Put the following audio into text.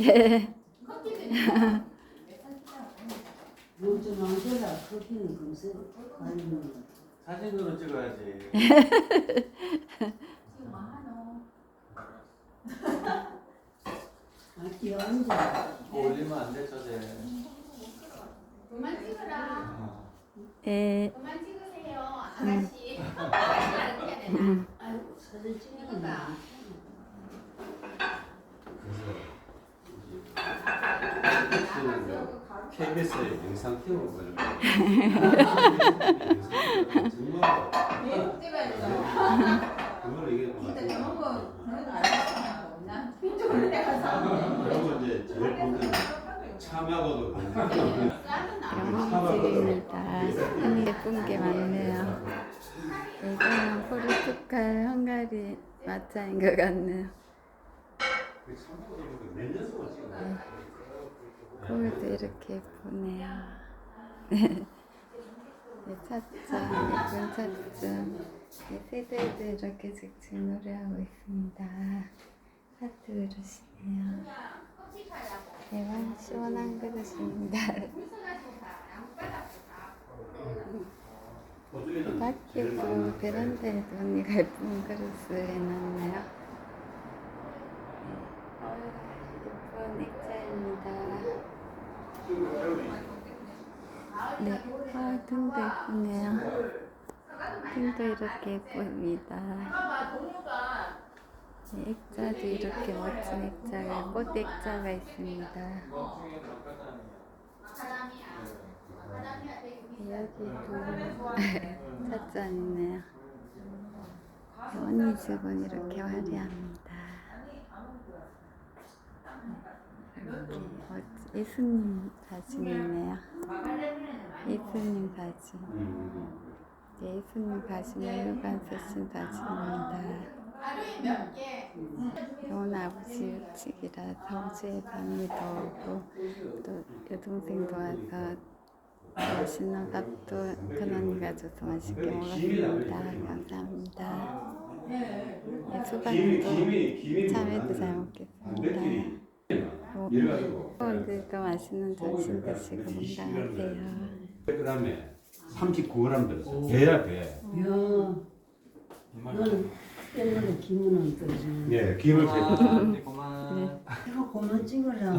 예. 요즘 커피는 금세 사진으로 찍어야지. 아 뛰어앉아 그거 올리면 안 돼, 저제. 그만 찍어라. 어. 예. 그만 찍으세요. 아가씨. 되나? 아이고 사진 찍는 찍어봐. KBS에 영상 키우고 그러는 정말. 그걸 이게. 그리고 이제 제일 보는 참하고도 나. 영웅집입니다. 예쁜 게 많네요. 이거는 포르투갈, 헝가리 마차인 것 같네요. 몇년 동안 거 울도 이렇게 예쁘네요. 네, 찻잔, 예쁜 찻잔. 네, 세대도 이렇게 직접 노래하고 있습니다. 하트 그릇이네요. 대박 시원한 그릇입니다. 밖에도 베란다에도 언니가 예쁜 그릇을 해놨네요. 네, 예쁜 액자입니다. 네, 아, 등도 예쁘네요. 등도 이렇게 예쁩니다. 네, 액자도 이렇게 멋진 액자가, 꽃 액자가 있습니다. 사람이야. 사람이야 되게 여기도 찻잔이네요. 언니 집은 이렇게 화려합니다. 멋지- 예수님 사진이네요. 예수님 사진. 네, 예수님 사진을 일관 쓰신 사진입니다. 하루에 몇 개. 좋은 아버지 육식이라 성주에 밤에도 오고 또 여동생 도 와서 맛있는 밥도 큰언니가 줘서 맛있게 먹었습니다. 감사합니다. 네, 수박도 참외도 잘 먹겠습니다. 뭐, 이래가지고. 오늘도 맛있는 점심 드시고 건강하세요. 그다음에 39g 들었어. 배야 배. 야. 너는 옛날에 김은원 거지 네, 김을 고마워. 고마워. 이거 그만 찍으라